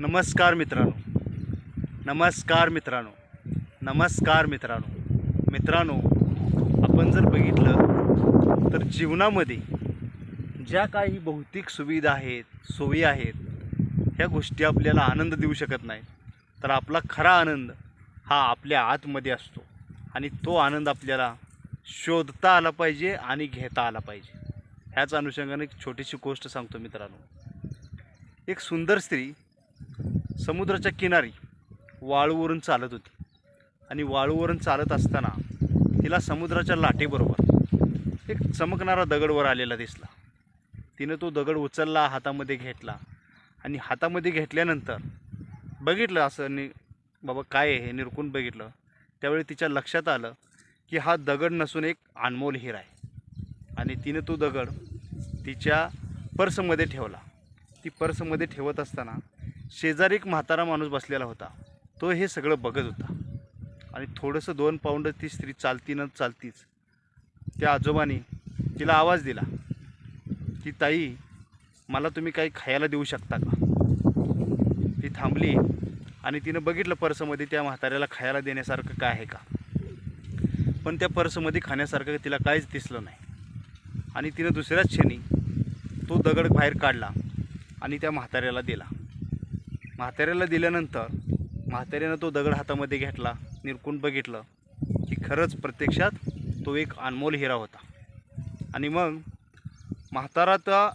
नमस्कार मित्रांनो. नमस्कार मित्रांनो. नमस्कार मित्रांनो. मित्रांनो आपण जर बघितलं तर जीवनामध्ये ज्या काही भौतिक सुविधा आहेत सोयी आहेत ह्या गोष्टी आपल्याला आनंद देऊ शकत नाहीत. तर आपला खरा आनंद हा आपल्या आतमध्ये असतो आणि तो आनंद आपल्याला शोधता आला पाहिजे आणि घेता आला पाहिजे. ह्याच अनुषंगाने एक छोटीशी गोष्ट सांगतो मित्रांनो. एक सुंदर स्त्री समुद्राच्या किनारी वाळूवरून चालत होती. आणि वाळूवरून चालत असताना तिला समुद्राच्या लाटेबरोबर एक चमकणारा दगडवर आलेला दिसला. तिनं तो दगड उचलला हातामध्ये घेतला आणि हातामध्ये घेतल्यानंतर बघितलं असं नि बाबा काय आहे हे निरकून बघितलं. त्यावेळी तिच्या लक्षात आलं की हा दगड नसून एक अनमोल हिरा आहे. आणि तिनं तो दगड तिच्या पर्समध्ये ठेवला. ती पर्समध्ये ठेवत असताना शेजारी एक म्हातारा माणूस बसलेला होता. तो हे सगळं बघत होता. आणि थोडंसं दोन पाऊंड ती स्त्री चालती न चालतीच. त्या आजोबाने तिला आवाज दिला की ताई मला तुम्ही काही खायला देऊ शकता का? ती थांबली आणि तिनं बघितलं पर्समध्ये त्या म्हाताऱ्याला खायला देण्यासारखं काय आहे का. पण त्या पर्समध्ये खाण्यासारखं तिला काहीच दिसलं नाही. आणि तिनं दुसऱ्याच क्षणी तो दगड बाहेर काढला आणि त्या म्हाताऱ्याला दिला. म्हाताऱ्याला दिल्यानंतर म्हाताऱ्यानं तो दगड हातामध्ये घेतला निरकून बघितलं की खरंच प्रत्यक्षात तो एक अनमोल हिरा होता. आणि मग म्हातारा तर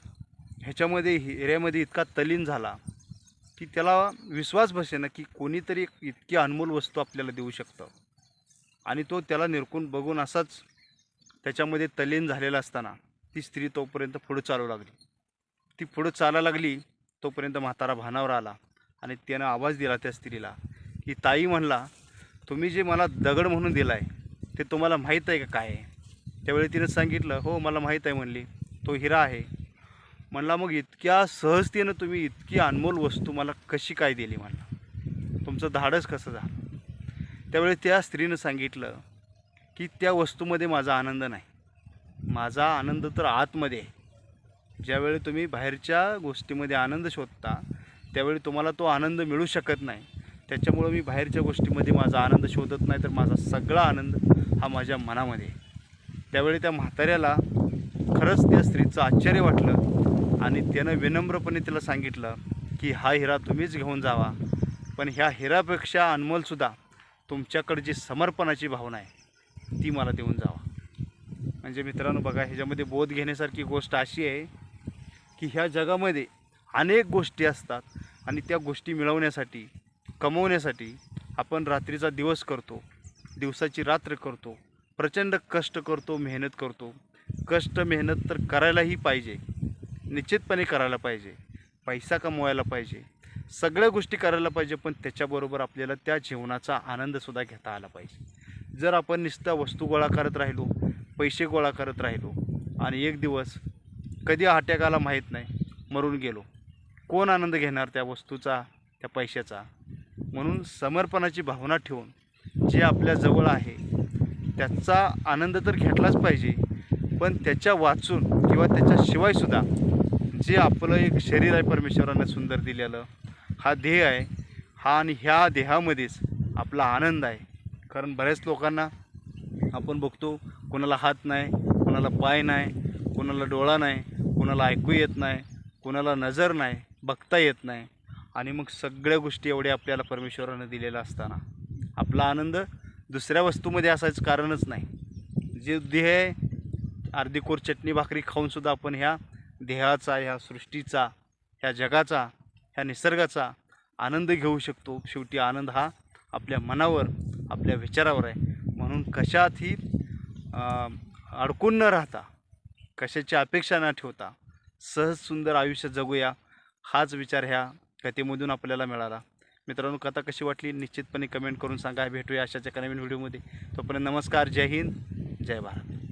ह्याच्यामध्ये हिऱ्यामध्ये इतका तलीन झाला की त्याला विश्वास बसेना की कोणीतरी एक इतकी अनमोल वस्तू आपल्याला देऊ शकतं. आणि तो त्याला निरकून बघून असाच त्याच्यामध्ये तलीन झालेला असताना ती स्त्री तोपर्यंत पुढं चालू लागली. ती पुढं चालायला लागली तोपर्यंत म्हातारा भानावर आला. आणि त्यानं आवाज दिला त्या स्त्रीला की ताई म्हणला तुम्ही जे मला दगड म्हणून दिला आहे ते तुम्हाला माहीत आहे का काय आहे? त्यावेळी तिनं सांगितलं हो मला माहीत आहे म्हणली. तो हिरा आहे. म्हणला मग इतक्या सहजतेनं तुम्ही इतकी अनमोल वस्तू मला कशी काय दिली? म्हणला. तुमचं धाडस कसं झालं? त्यावेळी त्या स्त्रीनं सांगितलं की त्या वस्तूमध्ये माझा आनंद नाही. माझा आनंद तर आतमध्ये आहे. ज्यावेळी तुम्ही बाहेरच्या गोष्टीमध्ये आनंद शोधता त्यावेळी तुम्हाला तो आनंद मिळू शकत नाही. त्याच्यामुळं मी बाहेरच्या गोष्टीमध्ये माझा आनंद शोधत नाही तर माझा सगळा आनंद हा माझ्या मनामध्ये त्यावेळी त्या म्हाताऱ्याला खरंच त्या स्त्रीचं आश्चर्य वाटलं आणि त्यानं विनम्रपणे तिला सांगितलं की हा हिरा तुम्हीच घेऊन जावा पण ह्या हिरापेक्षा अनमोलसुद्धा तुमच्याकडे जी समर्पणाची भावना आहे ती मला देऊन जावा. म्हणजे मित्रांनो बघा ह्याच्यामध्ये बोध घेण्यासारखी गोष्ट अशी आहे की ह्या जगामध्ये अनेक गोष्टी असतात आणि त्या गोष्टी मिळवण्यासाठी कमवण्यासाठी आपण रात्रीचा दिवस करतो दिवसाची रात्र करतो प्रचंड कष्ट करतो मेहनत करतो. कष्ट मेहनत तर करायलाही पाहिजे. निश्चितपणे करायला पाहिजे. पैसा कमवायला पाहिजे. सगळ्या गोष्टी करायला पाहिजे पण त्याच्याबरोबर आपल्याला त्या जीवनाचा आनंदसुद्धा घेता आला पाहिजे. जर आपण नुसत्या वस्तू गोळा करत राहिलो पैसे गोळा करत राहिलो आणि एक दिवस कधी अटॅक आला माहीत नाही मरून गेलो कोण आनंद घेणार त्या वस्तूचा त्या पैशाचा? म्हणून समर्पणाची भावना ठेवून जे आपल्या जवळ आहे त्याचा आनंद तर घेतलाच पाहिजे पण त्याच्या वाचून किंवा त्याच्याशिवायसुद्धा जे आपलं एक शरीर आहे परमेश्वरानं सुंदर दिलेलं हा देह आहे हा आणि ह्या देहामध्येच आपला आनंद आहे. कारण बऱ्याच लोकांना आपण बघतो कोणाला हात नाही कोणाला पाय नाही कोणाला डोळा नाही कोणाला ऐकू येत नाही कोणाला नजर नाही. बघता येत नाही. आणि मग सगळ्या गोष्टी एवढ्या आपल्याला परमेश्वरानं दिलेल्या असताना. आपला आनंद दुसऱ्या वस्तूमध्ये असायचं कारणच नाही. जे देह अर्धी कोर चटणी भाकरी खाऊनसुद्धा आपण ह्या देहाचा ह्या सृष्टीचा ह्या जगाचा ह्या निसर्गाचा आनंद घेऊ शकतो. शेवटी आनंद हा आपल्या मनावर आपल्या विचारावर आहे. म्हणून कशातही अडकून न राहता कशाची अपेक्षा न ठेवता सहज सुंदर आयुष्य जगूया. हाच विचार ह्या कथेमधून आपल्याला मिळाला. मित्रांनो कथा कशी वाटली? निश्चितपणे कमेंट करून सांगा. भेटूया अशाच्या एका नवीन व्हिडिओमध्ये. तोपर्यंत नमस्कार. जय हिंद. जय भारत.